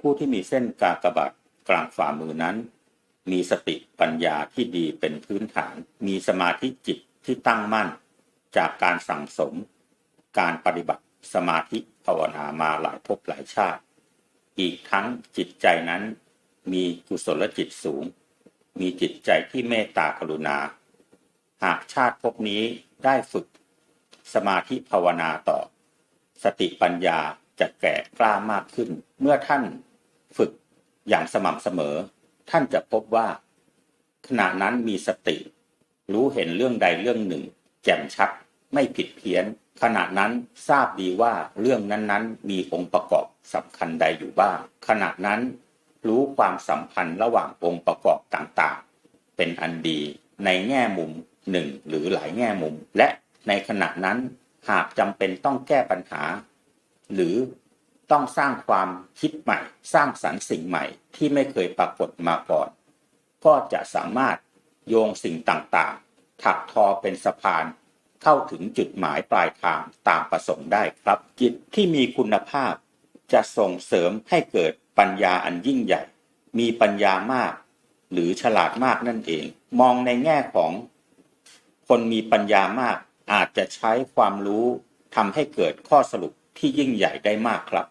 ผู้ที่มีเส้นกากบาทกลางฝ่ามือนั้น มีสติปัญญาที่ดีเป็นพื้นฐาน มีสมาธิจิตที่ตั้งมั่น จากการสั่งสม การปฏิบัติสมาธิภาวนามาหลายภพหลายชาติ อีกทั้งจิตใจนั้น มีกุศลจิตสูง มีจิตใจที่เมตตากรุณา หากชาติภพนี้ได้ฝึก สมาธิภาวนาต่อ สติปัญญา จะแก่กล้ามากขึ้น เมื่อท่านฝึกอย่างสม่ำเสมอ ท่านจะพบว่า ขณะนั้นมีสติ รู้เห็นเรื่องใดเรื่องหนึ่ง แจ่มชัดไม่ผิดเพี้ยน ขณะนั้นทราบดีว่าเรื่องนั้นๆ มีองค์ประกอบสำคัญใดอยู่บ้างขณะนั้น รู้ความสัมพันธ์ระหว่างองค์ประกอบต่างๆ เป็นอันดีในแง่มุมหนึ่งหรือหลายแง่มุม และในขณะนั้นหากจำเป็นต้องแก้ปัญหา หรือต้องสร้างความคิดใหม่ สร้างสรรค์สิ่งใหม่ที่ไม่เคยปรากฏมาก่อน ก็จะสามารถโยงสิ่งต่างๆ ถักทอเป็นสะพาน เข้าถึงจุดหมายปลายทางตามประสงค์ได้ครับจิตที่มีคุณภาพ จะส่งเสริมให้เกิดปัญญาอันยิ่งใหญ่ มีปัญญามาก หรือฉลาดมากนั่นเอง มองในแง่ของ คนมีปัญญามากอาจจะใช้ความรู้ทำให้เกิดข้อสรุป ที่ยิ่งใหญ่ได้มากครับ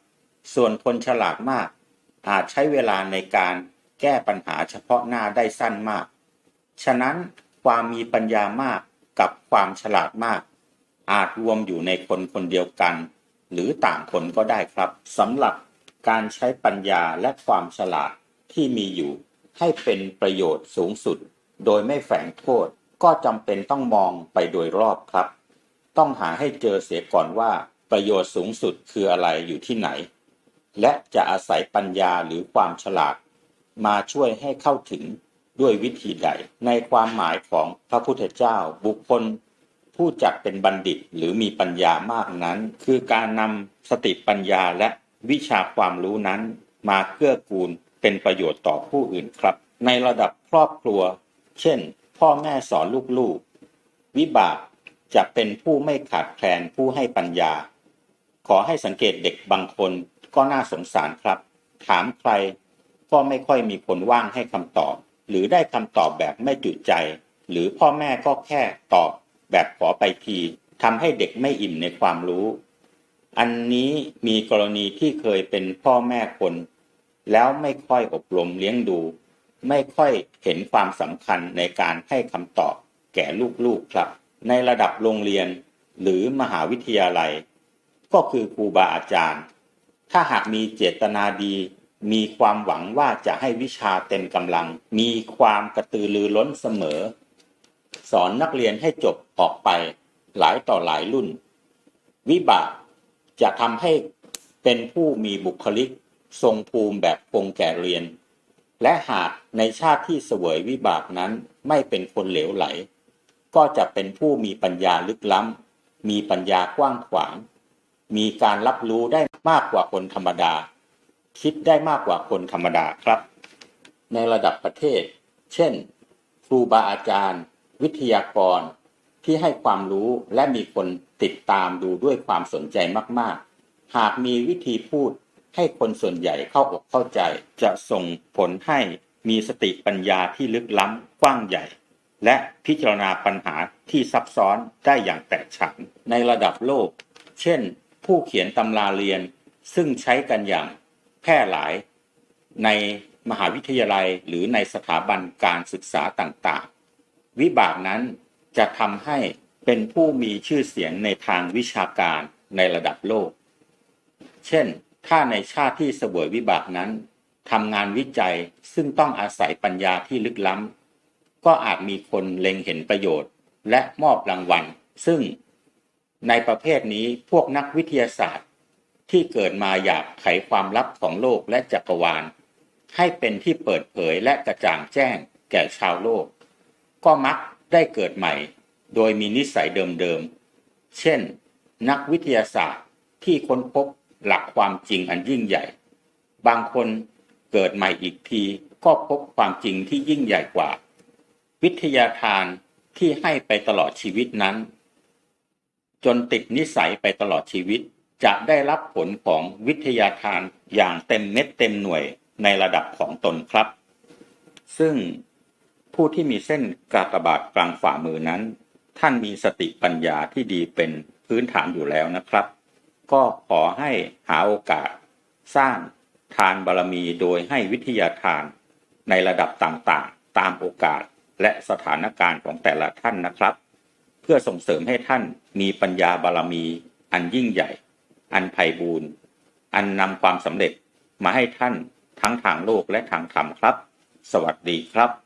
ส่วนคนฉลาดมาก อาจใช้เวลาในการแก้ปัญหาเฉพาะหน้าได้สั้นมาก ฉะนั้นความมีปัญญามากกับความฉลาดมาก อาจรวมอยู่ในคนคนเดียวกัน หรือต่างคนก็ได้ครับสำหรับการใช้ปัญญาและความฉลาดที่มีอยู่ ให้เป็นประโยชน์สูงสุด โดยไม่แฝงโทษก็จำเป็นต้องมองไปโดยรอบครับ ต้องหาให้เจอเสียก่อนว่า ประโยชน์สูงสุดคืออะไรอยู่ที่ไหน และจะอาศัยปัญญาหรือความฉลาด มาช่วยให้เข้าถึงด้วยวิธีใด ในความหมายของพระพุทธเจ้าบุคคล ผู้จัดเป็นบัณฑิตหรือมีปัญญามากนั้น คือการนำสติปัญญาและวิชาความรู้นั้น มาเกื้อกูลเป็นประโยชน์ต่อผู้อื่นครับ ในระดับครอบครัว เช่น พ่อแม่สอนลูกๆ วิบากจะเป็นผู้ไม่ขาดแคลนผู้ให้ปัญญา ขอให้สังเกตเด็กบางคนก็น่าสงสารครับ ถามใครก็ไม่ค่อยมีคนว่างให้คำตอบ หรือได้คำตอบแบบไม่จุใจ หรือพ่อแม่ก็แค่ตอบแบบขอไปทีทำให้เด็กไม่อิ่มในความรู้ อันนี้มีกรณีที่เคยเป็นพ่อแม่คน แล้วไม่ค่อยอบรมเลี้ยงดู ไม่ค่อยเห็นความสำคัญในการให้คำตอบแก่ลูกๆครับ ในระดับโรงเรียนหรือมหาวิทยาลัย ก็คือครูบาอาจารย์ ถ้าหากมีเจตนาดี มีความหวังว่าจะให้วิชาเต็มกำลัง มีความกระตือรือร้นเสมอ สอนนักเรียนให้จบออกไปหลายต่อหลายรุ่น วิบากจะทำให้เป็นผู้มีบุคลิก ทรงภูมิแบบคงแก่เรียน และหากในชาติที่เสวยวิบากนั้นไม่เป็นคนเหลวไหล ก็จะเป็นผู้มีปัญญาลึกล้ำมีปัญญากว้างขวาง มีการรับรู้ได้มากกว่าคนธรรมดา คิดได้มากกว่าคนธรรมดาครับ ในระดับประเทศ เช่น ครูบาอาจารย์ วิทยากร ที่ให้ความรู้และมีคนติดตามดูด้วยความสนใจมาก ๆ หากมีวิธีพูดให้คนส่วนใหญ่เข้าอกเข้าใจ จะส่งผลให้มีสติปัญญาที่ลึกล้ำกว้างใหญ่ และพิจารณาปัญหาที่ซับซ้อนได้อย่างแตกฉานในระดับโลก เช่น ผู้เขียนตำราเรียนซึ่งใช้กันอย่างแพร่หลายในมหาวิทยาลัยหรือในสถาบันการศึกษาต่างๆ วิบากนั้นจะทำให้เป็นผู้มีชื่อเสียงในทางวิชาการในระดับโลก เช่น ถ้าในชาติที่เสวยวิบากนั้นทำงานวิจัยซึ่งต้องอาศัยปัญญาที่ลึกล้ำก็อาจมีคนเล็งเห็นประโยชน์ และมอบรางวัล ซึ่ง ในประเภทนี้พวกนักวิทยาศาสตร์ ที่เกิดมาอยากไขความลับของโลกและจักรวาล ให้เป็นที่เปิดเผยและกระจ่างแจ้งแก่ชาวโลก ก็มักได้เกิดใหม่ โดยมีนิสัยเดิมๆ เช่น นักวิทยาศาสตร์ที่ค้นพบหลักความจริงอันยิ่งใหญ่ บางคนเกิดใหม่อีกทีก็พบความจริงที่ยิ่งใหญ่กว่า วิทยาทานที่ให้ไปตลอดชีวิตนั้น จนติดนิสัยไปตลอดชีวิต จะได้รับผลของวิทยาทานอย่างเต็มเม็ดเต็มหน่วยในระดับของตนครับ ซึ่งผู้ที่มีเส้นกากบาทกลางฝ่ามือนั้น ท่านมีสติปัญญาที่ดีเป็นพื้นฐานอยู่แล้วนะครับ ก็ขอให้หาโอกาส สร้างทานบารมีโดยให้วิทยาทานในระดับต่างๆ ตามโอกาสและสถานการณ์ของแต่ละท่านนะครับ เพื่อส่งเสริมให้ท่านมีปัญญาบารมี อันยิ่งใหญ่ อันไพ่บูรณ์อันนำความสำเร็จมาให้ท่านทั้งทางโลกและทางธรรมครับ สวัสดีครับ